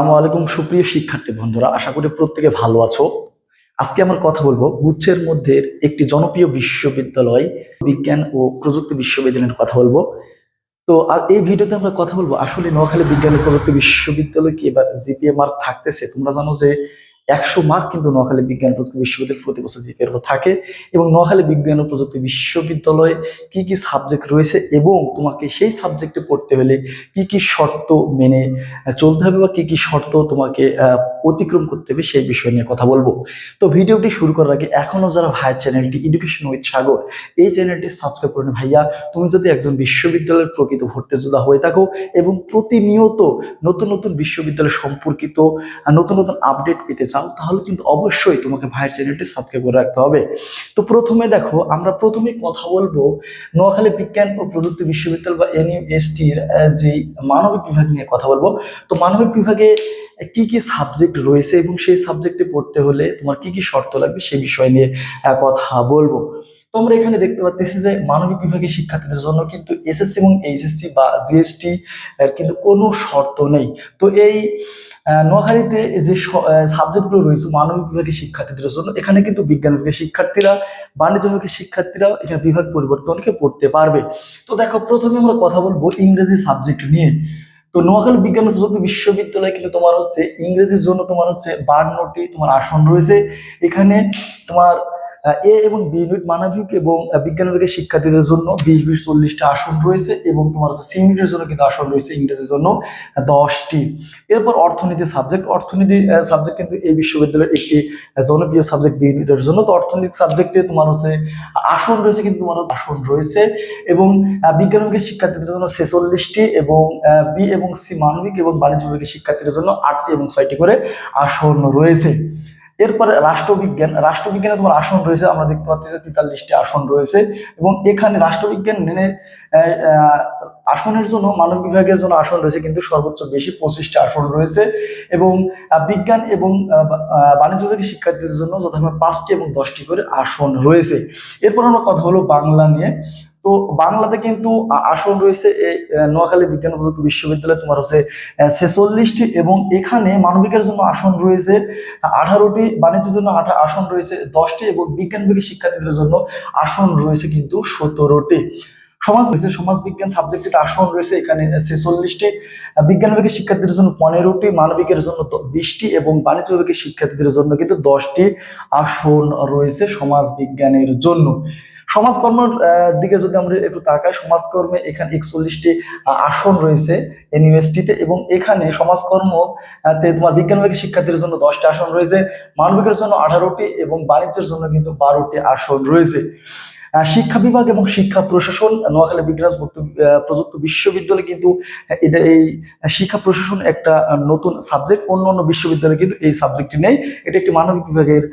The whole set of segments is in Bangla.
আসসালামু আলাইকুম, সুপ্রিয় শিক্ষার্থী বন্ধুরা, আশা করি প্রত্যেকে ভালো আছো। আজকে আমার কথা বলব গুচ্ছের মধ্যে একটি জনপ্রিয় বিশ্ববিদ্যালয়, বিজ্ঞান ও প্রযুক্তি বিশ্ববিদ্যালয়ের কথা বলব। তো আর এই ভিডিওতে আমরা কথা বলব, আসলে নোয়াখালী বিজ্ঞান ও প্রযুক্তি বিশ্ববিদ্যালয় কি এবার জিপিএ মার্ক থাকতেছে? তোমরা জানো যে একশো মার্ক কিন্তু নোয়াখালী বিজ্ঞান প্রযুক্তি বিশ্ববিদ্যালয় প্রতি বছর উপর থাকে এবং নোয়াখালী বিজ্ঞান ও প্রযুক্তি বিশ্ববিদ্যালয়ে কি কি সাবজেক্ট রয়েছে এবং তোমাকে সেই সাবজেক্টে পড়তে হলে কি কি শর্ত মেনে চলতে হবে বা কি কি শর্ত তোমাকে অতিক্রম করতে হবে সেই বিষয় নিয়ে কথা বলব। তো ভিডিওটি শুরু করার আগে এখনও যারা ভাইয়ের চ্যানেলটি এডুকেশন উইথ সাগর এই চ্যানেলটি সাবস্ক্রাইব করে ভাইয়া। তুমি যদি একজন বিশ্ববিদ্যালয়ের প্রকৃত ভর্তি যোদ্ধা হয়ে থাকো এবং প্রতিনিয়ত নতুন নতুন বিশ্ববিদ্যালয় সম্পর্কিত নতুন নতুন আপডেট পেতে চাও তাহলে কিন্তু অবশ্যই তোমাকে ভাইয়ের চ্যানেলটি সাবস্ক্রাইব করে রাখতে হবে। তো প্রথমে দেখো, আমরা প্রথমে কথা বলব নোয়াখালী বিজ্ঞান ও প্রযুক্তি বিশ্ববিদ্যালয় বা এনইউএসটির যে মানবিক বিভাগ নিয়ে কথা বলব। তো মানবিক বিভাগে কি কি সাবজেক্ট রয়েছে এবং সেই সাবজেক্টে পড়তে হলে তোমার কি কি শর্ত লাগবে সেই বিষয় নিয়ে কথা বলব। তোমরা এখানে দেখতে পাচ্ছি যে মানবিক বিভাগের শিক্ষার্থীদের জন্য কিন্তু এসএসসি এবং এইচএসসি বা জিএসটি কিন্তু কোনো শর্ত নেই। তো এই নোয়াখালীতে যে সাবজেক্টগুলো রয়েছে, মানবিক বিভাগের শিক্ষার্থীদের জন্য, এখানে কিন্তু বিজ্ঞান বিভাগের শিক্ষার্থীরা, বাণিজ্য বিভাগের শিক্ষার্থীরা এখানে বিভাগ পরিবর্তনকে পড়তে পারবে। তো দেখো, প্রথমে আমরা কথা বলব ইংরেজি সাবজেক্ট নিয়ে। তো নোয়াখালী বিজ্ঞান প্রযুক্তি বিশ্ববিদ্যালয় কিন্তু তোমার হচ্ছে ইংরেজির জন্য তোমার হচ্ছে বান্নটি তোমার আসন রয়েছে। এখানে তোমার এ এবং বি ইউনিট মানবিক এবং বিজ্ঞান বিভাগের শিক্ষার্থীদের জন্য বিশ বিশ চল্লিশটা আসন রয়েছে এবং তোমার হচ্ছে সি ইউনিটের জন্য কিন্তু আসন রয়েছে ইংরেজির জন্য দশটি। এরপর অর্থনীতি সাবজেক্ট অর্থনীতি সাবজেক্ট কিন্তু এই বিশ্ববিদ্যালয়ের একটি জনপ্রিয় সাবজেক্ট বি ইউনিটের জন্য। তো অর্থনীতি সাবজেক্টে তোমার হচ্ছে আসন রয়েছে কিন্তু তোমার আসন রয়েছে এবং বিজ্ঞান বিভাগের শিক্ষার্থীদের জন্য ছেচল্লিশটি এবং বি এবং সি মানবিক এবং বাণিজ্য বিভাগের শিক্ষার্থীদের জন্য আটটি এবং ছয়টি করে আসন রয়েছে। এরপরে রাষ্ট্রবিজ্ঞান, রাষ্ট্রবিজ্ঞানে তোমার আসন রয়েছে, আমরা দেখতে পাচ্ছি যে তেতাল্লিশটি আসন রয়েছে এবং এখানে রাষ্ট্রবিজ্ঞান আসনের জন্য, মানব বিভাগের জন্য আসন রয়েছে কিন্তু সর্বোচ্চ বেশি পঁচিশটি আসন রয়েছে এবং বিজ্ঞান এবং বাণিজ্য বিভাগের শিক্ষার্থীদের জন্য যথাক্রমে পাঁচটি এবং দশটি করে আসন রয়েছে। এরপর আমরা কথা হলো বাংলা নিয়ে। তো বাংলাতে কিন্তু আসন রয়েছে এই নোয়াখালী বিজ্ঞান প্রযুক্তি বিশ্ববিদ্যালয়ে, তোমার হচ্ছে ছেচল্লিশটি এবং এখানে মানবিকের জন্য আসন রয়েছে আঠারোটি, বাণিজ্যের জন্য আসন রয়েছে দশটি এবং বিজ্ঞান বিভাগের শিক্ষার্থীদের জন্য আসন রয়েছে কিন্তু সতেরোটি। সমাজ রয়েছে, সমাজ বিজ্ঞান সাবজেক্টে আসন রয়েছে এখানে ছেচল্লিশটি বিজ্ঞান বিভাগের শিক্ষার্থীদের জন্য পনেরোটি, মানবিকের জন্য বিশটি এবং বাণিজ্য বিভাগের শিক্ষার্থীদের জন্য কিন্তু দশটি আসন রয়েছে সমাজ বিজ্ঞানের জন্য। সমাজকর্মের দিকে যদি আমরা একটু তাকাই, সমাজকর্মে এখানে একচল্লিশটি আসন রয়েছে ইউনিভার্সিটিতে এবং এখানে সমাজকর্ম তে তোমার বিজ্ঞান বিভাগের শিক্ষার্থীর জন্য দশটি আসন রয়েছে, মানবিকের জন্য আঠারোটি এবং বাণিজ্যের জন্য কিন্তু বারোটি আসন রয়েছে। শিক্ষা বিভাগ এবং শিক্ষা প্রশাসন, নোয়াখালী বিজ্ঞান প্রযুক্তি- বিশ্ববিদ্যালয় কিন্তু এটা এই শিক্ষা প্রশাসন একটা নতুন সাবজেক্ট অন্য অন্য বিশ্ববিদ্যালয়ে কিন্তু এই সাবজেক্টটি নেই। এটা একটি মানবিক বিভাগের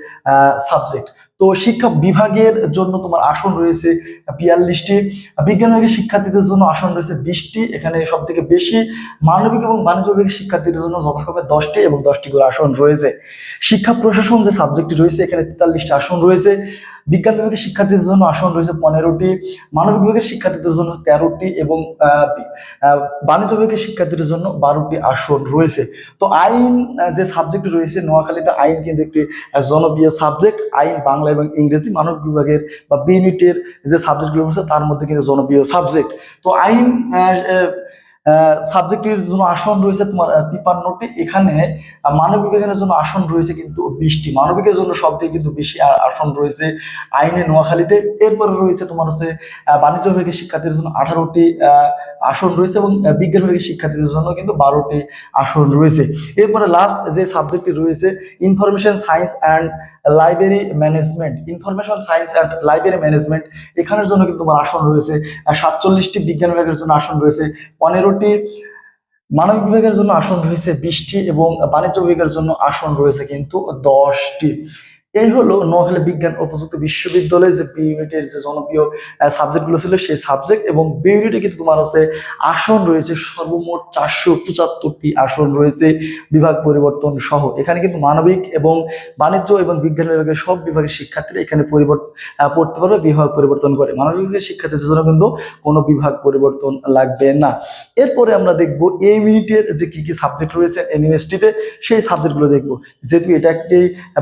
সাবজেক্ট তো শিক্ষা বিভাগের জন্য তোমার আসন রয়েছে বিয়াল্লিশটি। বিজ্ঞান বিভাগের শিক্ষার্থীদের জন্য আসন রয়েছে বিশটি। এখানে সব থেকে বেশি মানবিক এবং বাণিজ্য বিভাগের শিক্ষার্থীদের জন্য যথাক্রমে দশটি এবং দশটি করে আসন রয়েছে। শিক্ষা প্রশাসন যে সাবজেক্টটি রয়েছে, এখানে তেতাল্লিশটি আসন রয়েছে। বিজ্ঞান বিভাগের শিক্ষার্থীদের জন্য আসন রয়েছে পনেরোটি, মানবিক বিভাগের শিক্ষার্থীদের জন্য তেরোটি এবং বাণিজ্য বিভাগের শিক্ষার্থীদের জন্য বারোটি আসন রয়েছে। তো আইন যে সাবজেক্ট রয়েছে নোয়াখালীতে, আইন কিন্তু একটি জনপ্রিয় সাবজেক্ট আইন, বাংলা এবং ইংরেজি মানব বিভাগের বা বিউনিটের যে সাবজেক্টগুলো রয়েছে, তার মধ্যে কিন্তু জনপ্রিয় সাবজেক্ট তো আইন সাবজেক্টের জন্য আসন রয়েছে তোমার তিপান্নটি এখানে আহ, মানব বিভাগের জন্য আসন রয়েছে কিন্তু বিশটি। মানবিকের জন্য সব থেকে কিন্তু বেশি আসন রয়েছে আইনে নোয়াখালীতে। এরপরে রয়েছে তোমার হচ্ছে বাণিজ্য বিভাগের শিক্ষার্থীদের জন্য আঠারোটি আসন রয়েছে এবং বিজ্ঞান বিভাগের শিক্ষার্থীদের জন্য কিন্তু বারোটি আসন রয়েছে। এরপরে লাস্ট যে সাবজেক্টটি রয়েছে information science and library management information science and library management এখানের জন্য কিন্তু তোমার আসন রয়েছে সাতচল্লিশটি বিজ্ঞান বিভাগের জন্য আসন রয়েছে পনেরোটি মানবিক বিভাগের জন্য আসন রয়েছে বিশটি এবং বাণিজ্য বিভাগের জন্য আসন রয়েছে কিন্তু দশটি। এই হলো নোয়াখালী বিজ্ঞান ও প্রযুক্তি বিশ্ববিদ্যালয়ের যে বি ইউনিটের যে জনপ্রিয় সাবজেক্টগুলো ছিল সেই সাবজেক্ট এবং বি ইউনিটে কিন্তু তোমার হচ্ছে আসন রয়েছে, সর্বমোট চারশো পঁচাত্তরটি আসন রয়েছে বিভাগ পরিবর্তন সহ। এখানে কিন্তু মানবিক এবং বাণিজ্য এবং বিজ্ঞান বিভাগের সব বিভাগের শিক্ষার্থীরা এখানে পরিবর্তন পড়তে পারবে, বিভাগ পরিবর্তন করে। মানবিক বিভাগের শিক্ষার্থীদের জন্য কিন্তু কোনো বিভাগ পরিবর্তন লাগবে না। এরপরে আমরা দেখব এই মিনিটের যে কি কি সাবজেক্ট রয়েছে ইউনিভার্সিটিতে সেই সাবজেক্টগুলো দেখব। যেহেতু এটা একটি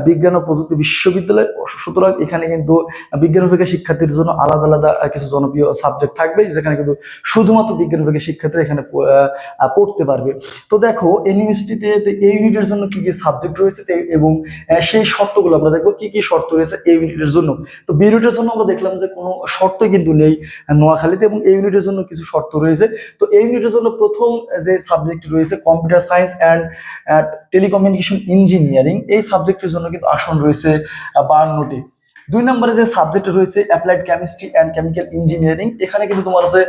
বিজ্ঞান ও প্রযুক্তি বিশ্ববিদ্যালয়, সুতরাং এখানে কিন্তু বিজ্ঞান বিভাগের শিক্ষার্থীদের জন্য আলাদা আলাদা কিছু জনপ্রিয় সাবজেক্ট থাকবে, যেখানে কিন্তু শুধুমাত্র বিজ্ঞান বিভাগের শিক্ষার্থীরা এখানে পড়তে পারবে। তো দেখো ইউনিভার্সিটিতে এই ইউনিটের জন্য কি কি সাবজেক্ট রয়েছে এবং সেই শর্তগুলো আমরা দেখব, কি কি শর্ত রয়েছে এই ইউনিটের জন্য। তো বি ইউনিটের জন্য আমরা দেখলাম যে কোনো শর্তই কিন্তু নেই নোয়াখালীতে এবং এই ইউনিটের জন্য কিছু শর্ত রয়েছে। তো এই ইউনিটের জন্য প্রথম যে সাবজেক্ট রয়েছে computer science and telecommunication engineering এই সাবজেক্টের জন্য কিন্তু আসন রয়েছে বাহান্নটি দুই নম্বরে যে সাবজেক্ট রয়েছে applied chemistry and chemical engineering এখানে কিন্তু তোমার হচ্ছে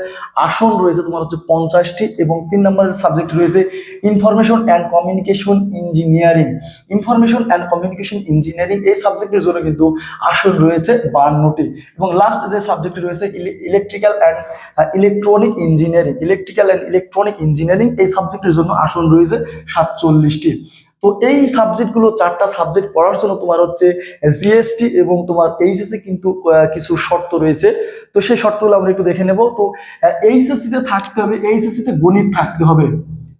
আসন রয়েছে, তোমার হচ্ছে পঞ্চাশটি, এবং তিন নম্বরে যে সাবজেক্ট রয়েছে information and communication engineering information and communication engineering এই সাবজেক্টের জন্য কিন্তু আসন রয়েছে বান্নটি এবং লাস্ট যে সাবজেক্ট রয়েছে electrical and electronic engineering electrical and electronic engineering এই সাবজেক্টের জন্য আসন রয়েছে সাতচল্লিশটি। তো এই সাবজেক্টগুলো চারটা সাবজেক্ট পড়ার জন্য তোমার হচ্ছে জিএসটি এবং তোমার এইচএসসি কিন্তু কিছু শর্ত রয়েছে। তো সেই শর্তগুলো আমরা একটু দেখে নেব। তো এইচএসসিতে থাকতে হবে এইচএসসিতে গণিত থাকতে হবে।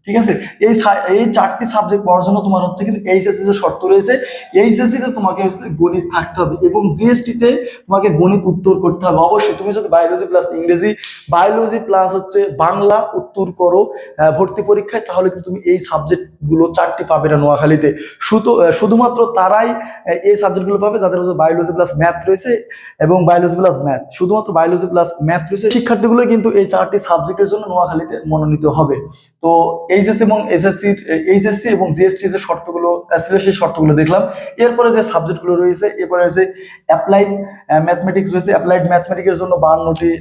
ঠিক আছে? এই এই চারটি সাবজেক্ট পড়ার জন্য তোমার হচ্ছে কিন্তু এইচএসসি যে শর্ত রয়েছে। এইচএসসি তে তোমাকে গণিত থাকতে হবে এবং জিএসটি তে তোমাকে গণিত উত্তর করতে হবে। অবশ্যই তুমি যদি বায়োলজি প্লাস ইংরেজি বায়োলজি প্লাস হচ্ছে বাংলা উত্তর করো ভর্তি পরীক্ষায়, তাহলে কিন্তু তুমি এই সাবজেক্টগুলো চারটি পাবে না নোয়াখালীতে। শুধু শুধুমাত্র তারাই এই সাবজেক্টগুলো পাবে যাদের বায়োলজি প্লাস ম্যাথ রয়েছে এবং বায়োলজি প্লাস ম্যাথ শুধুমাত্র বায়োলজি প্লাস ম্যাথ রয়েছে। শিক্ষার্থীগুলো কিন্তু এই চারটি সাবজেক্টের জন্য নোয়াখালীতে মনোনীত হবে। তো এইচএসসি এবং এসএসসি এইচএসসি এবং জিএসটি যে শর্তগুলো সেই শর্তগুলো দেখলাম, এরপরে যে সাবজেক্টগুলো রয়েছে, এরপরে রয়েছে অ্যাপ্লাইড ম্যাথমেটিক্স রয়েছে, অ্যাপ্লাইড ম্যাথমেটিক্সের জন্য বাহান্নটি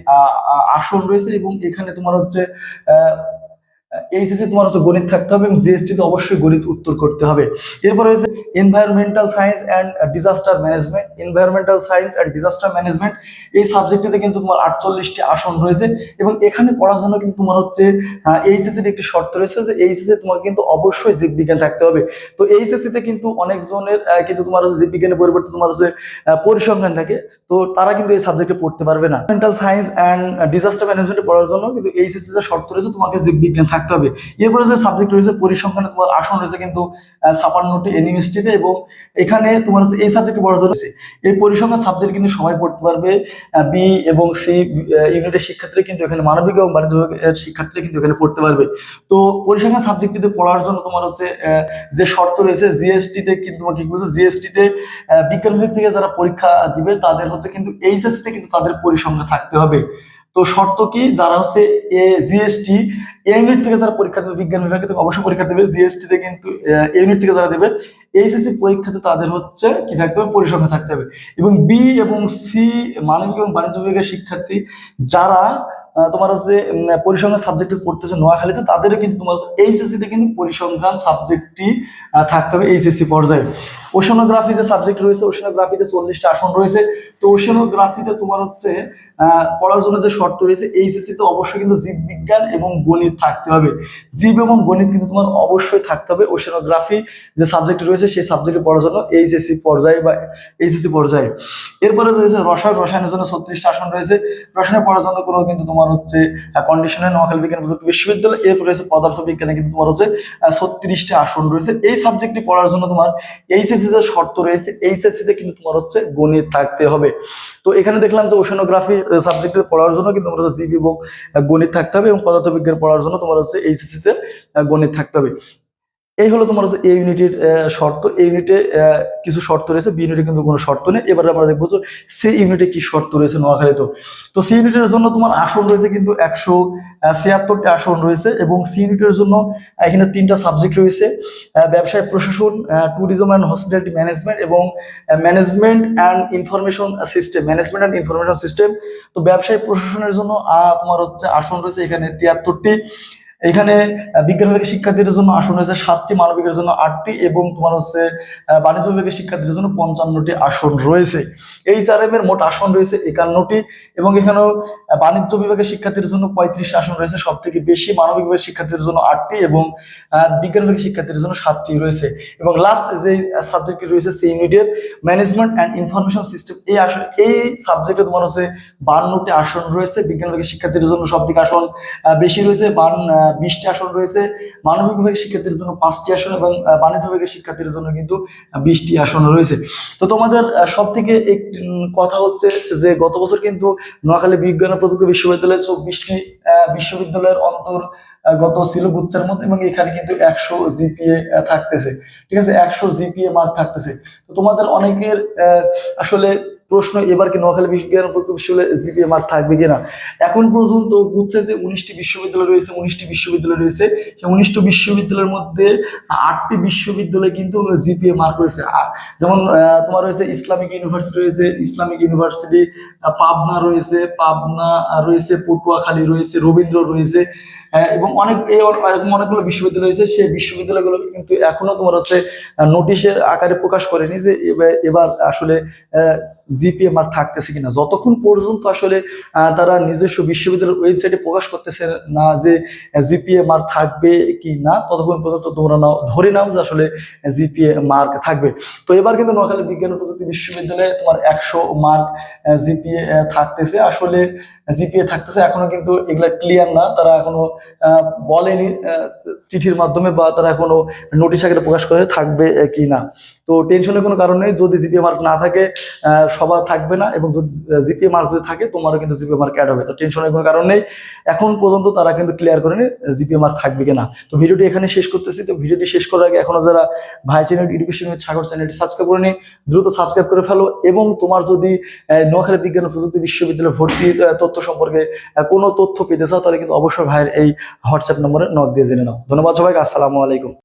আসন রয়েছে এবং এখানে তোমার হচ্ছে এইচএসসি তোমার হচ্ছে গণিত থাকতে হবে এবং জিএসটি তে অবশ্যই গণিত উত্তর করতে হবে। এরপরে রয়েছে environmental science and disaster management environmental science and disaster management এই সাবজেক্টটিতে কিন্তু তোমার আটচল্লিশটি আসন রয়েছে এবং এখানে পড়ার জন্য কিন্তু তোমার হচ্ছে এইচএসসি একটি শর্ত রয়েছে যে এইচএসসি তোমাকে কিন্তু অবশ্যই জীববিজ্ঞান থাকতে হবে। তো এইচএসসি তে কিন্তু অনেকজনের কিন্তু তোমার হচ্ছে জীববিজ্ঞানের পরিবর্তে তোমার হচ্ছে পরিসংখ্যান থাকে। তো তারা কিন্তু এই সাবজেক্টে পড়তে পারবে না। মেন্টাল সায়েন্স অ্যান্ড ডিজাস্টার ম্যানেজমেন্টে পড়ার জন্য কিন্তু এইচএসসি যে শর্ত রয়েছে তোমাকে জীববিজ্ঞান থাকতে হবে। এরপরে যে সাবজেক্ট রয়েছে পরিসংখ্যানে তোমার আসন রয়েছে কিন্তু ছাপান্নটি ইউনিভার্সিটিতে এবং এখানে তোমার হচ্ছে এই সাবজেক্টে জন্য রয়েছে। এই পরিসংখ্যান সাবজেক্ট কিন্তু সবাই পড়তে পারবে বি এবং সি ইউনিটের শিক্ষার্থীরা কিন্তু এখানে মানবিক এবং বাণিজ্য শিক্ষার্থীরা কিন্তু এখানে পড়তে পারবে। তো পরিসংখ্যান সাবজেক্টটিতে পড়ার জন্য তোমার হচ্ছে যে শর্ত রয়েছে জিএসটি তে কিন্তু তোমার কি বলছে জিএসটি তে আহ, বিজ্ঞান বিভাগ থেকে যারা পরীক্ষা দিবে তাদের হচ্ছে কিন্তু এইচএসসি তে কিন্তু তাদের পরিসংখ্যা থাকতে হবে। তো শর্ত কি? যারা হচ্ছে এ জিএসটি ইউনিট থেকে যারা পরীক্ষা দেবে, বিজ্ঞান বিভাগে অবশ্যই পরীক্ষা দেবে জিএসটি তে কিন্তু ইউনিট থেকে যারা দেবে এইচএসসি পরীক্ষাতে তাদের হচ্ছে কি থাকতে হবে? পরিসংখ্যা থাকতে হবে। এবং বি এবং সি মানবিক এবং বাণিজ্য বিভাগের শিক্ষার্থী যারা তোমার হচ্ছে পরিসংখ্যান সাবজেক্টে পড়তেছে নোয়াখালীতে, তাদেরও কিন্তু তোমার এইচএসসি তে কিন্তু পরিসংখ্যান সাবজেক্টটি থাকতে হবে এইচএসসি পর্যায়ে। ওশনোগ্রাফি যে সাবজেক্ট রয়েছে ওশনোগ্রাফিতে চল্লিশটা আসন রয়েছে। তো ওশনোগ্রাফিতে তোমার হচ্ছে পড়ার জন্য যে শর্ত রয়েছে এইচএসসি তে অবশ্যই কিন্তু জীববিজ্ঞান এবং গণিত থাকতে হবে। জীব এবং গণিত কিন্তু তোমার অবশ্যই থাকতে হবে। ওশনোগ্রাফি যে সাবজেক্ট রয়েছে, সেই সাবজেক্টে পড়ার জন্য এইচএসসি পর্যায়ে বা এইচএসসি পর্যায়ে। এরপরে রয়েছে রসায়ন। রসায়নের জন্য ছত্রিশটা আসন রয়েছে। রসায়নে পড়ার জন্য কোনো কিন্তু তোমার হচ্ছে কন্ডিশনে নোয়াখালী বিজ্ঞান প্রযুক্তি বিশ্ববিদ্যালয়। এরপরে রয়েছে পদার্থ বিজ্ঞানে কিন্তু তোমার হচ্ছে ছত্রিশটা আসন রয়েছে। এই সাবজেক্টটি পড়ার জন্য তোমার এইচএসসি যে শর্ত রয়েছে এইচএসসি তে কিন্তু তোমার হচ্ছে গণিত থাকতে হবে। তো এখানে দেখলাম যে ওশনোগ্রাফি সাবজেক্টে পড়ার জন্য কিন্তু তোমার হচ্ছে জীব এবং গণিত থাকতে হবে এবং পদার্থবিজ্ঞান পড়ার জন্য তোমার হচ্ছে এইচএসসি তে গণিত থাকতে হবে। এই হলো তোমার হচ্ছে এ ইউনিটের শর্ত। এই ইউনিটে কিছু শর্ত রয়েছে বি ইউনিটে কিন্তু কোনো শর্ত নেই। এবারে আমরা দেখব যে সি ইউনিটে কি শর্ত রয়েছে নোয়াখালীতে। তো সি ইউনিটের জন্য তোমার আসন রয়েছে কিন্তু একশো ছিয়াত্তরটি আসন রয়েছে এবং সি ইউনিটের জন্য এখানে তিনটা সাবজেক্ট রয়েছে ব্যবসায় প্রশাসন ট্যুরিজম অ্যান্ড হসপিটালিটি ম্যানেজমেন্ট এবং management and information system management and information system তো ব্যবসায় প্রশাসনের জন্য তোমার হচ্ছে আসন রয়েছে এখানে তিয়াত্তরটি। এখানে বিজ্ঞান বিভাগের শিক্ষার্থীদের জন্য আসন রয়েছে সাতটি মানবিকের জন্য আটটি এবং তোমার হচ্ছে বাণিজ্য বিভাগের শিক্ষার্থীদের জন্য পঞ্চান্নটি আসন রয়েছে। এই এর মোট আসন রয়েছে একান্নটি এবং এখানেও বাণিজ্য বিভাগের শিক্ষার্থীদের জন্য পঁয়ত্রিশ আসন রয়েছে সব থেকে বেশি মানবিক বিভাগের শিক্ষার্থীদের জন্য আটটি এবং বিজ্ঞান বিভাগের শিক্ষার্থীদের জন্য সাতটি রয়েছে। এবং লাস্ট যে সাবজেক্টটি রয়েছে সেই ইউনিটের ম্যানেজমেন্ট অ্যান্ড ইনফরমেশন সিস্টেম এই আসন এই সাবজেক্টে তোমার হচ্ছে বান্নটি আসন রয়েছে। বিজ্ঞান বিভাগের শিক্ষার্থীদের জন্য সব থেকে আসন বেশি রয়েছে, বান বিশটি আসন রয়েছে। মানবিক বিভাগের শিক্ষার্থীদের জন্য পাঁচটি আসন এবং বাণিজ্য বিভাগের শিক্ষার্থীদের জন্য কিন্তু বিশটি আসন রয়েছে। তো তোমাদের সব থেকে একটি কথা হচ্ছে যে গত বছর কিন্তু নোয়াখালী বিজ্ঞান ও প্রযুক্তি বিশ্ববিদ্যালয়ে চব্বিশটি বিশ্ববিদ্যালয়ের অন্তর গত ছিল গুচ্ছের মধ্যে এবং এখানে কিন্তু একশো জিপিএ থাকতেছে। ঠিক আছে? একশো জিপিএ মার্ক থাকতেছে। তো তোমাদের অনেকের আসলে প্রশ্ন এবার কি নোয়াখালী বিজ্ঞান বিশ্ববিদ্যালয়ে জিপিএ মার্ক থাকবে কিনা? এখন পর্যন্ত বুঝছে যে উনিশটি বিশ্ববিদ্যালয় রয়েছে উনিশটি বিশ্ববিদ্যালয় রয়েছে। সেই উনিশটি বিশ্ববিদ্যালয়ের মধ্যে আটটি বিশ্ববিদ্যালয়ে কিন্তু জিপিএ মার্ক রয়েছে। যেমন তোমার রয়েছে ইসলামিক ইউনিভার্সিটি রয়েছে ইসলামিক ইউনিভার্সিটি পাবনা রয়েছে পাবনা রয়েছে পটুয়াখালী রয়েছে রবীন্দ্র রয়েছে। আহ, এবং অনেক এরকম অনেকগুলো বিশ্ববিদ্যালয় রয়েছে। সেই বিশ্ববিদ্যালয়গুলো কিন্তু এখনও তোমার হচ্ছে নোটিশের আকারে প্রকাশ করেনি যে এবার আসলে জিপিএ মার্ক থাকতেছে কিনা? যতক্ষণ পর্যন্ত আসলে তারা নিজস্ব বিশ্ববিদ্যালয়ের ওয়েবসাইটে প্রকাশ করতেছে না যে জিপিএ মার্ক থাকবে কি না ততক্ষণ পর্যন্ত তোমরা নাও, ধরে নাও যে আসলে জিপিএ মার্ক থাকবে। তো এবার কিন্তু নোয়াখালী বিজ্ঞান ও প্রযুক্তি বিশ্ববিদ্যালয়ে তোমার একশো মার্ক জিপিএ থাকতেছে। আসলে জিপিএ থাকতেছে, এখনও কিন্তু এগুলা ক্লিয়ার না। তারা এখনও বলেনি চিঠির মাধ্যমে বা তারা এখনও নোটিশ আকারে প্রকাশ করে থাকবে কি না তো টেনশনের কোনো কারণ নেই। যদি জিপিএ মার্ক না থাকে সবার থাকবে না এবং জিপিএ মার্ক যদি থাকে, তোমারও কিন্তু জিপিএ মার্ক অ্যাড হবে। তো টেনশনের কোনো কারণ নেই। এখন পর্যন্ত তারা কিন্তু ক্লিয়ার করেনি জিপিএ মার্ক থাকবে কিনা। তো ভিডিওটি এখানে শেষ করতেছি। তো ভিডিওটি শেষ করার আগে এখনও যারা ভাই চ্যানেল এডুকেশন সাগর চ্যানেলটি সাবস্ক্রাইব করে নি দ্রুত সাবস্ক্রাইব করে ফেলো এবং তোমার যদি নোয়াখালী বিজ্ঞান ও প্রযুক্তি বিশ্ববিদ্যালয়ে ভর্তি তথ্য সম্পর্কে কোনো তথ্য পেতে চাও, তাহলে কিন্তু অবশ্যই ভাইয়ের এই হোয়াটসঅ্যাপ নম্বরে নক দিয়ে জেনে নাও। ধন্যবাদ সবাইকে, আসসালামু আলাইকুম।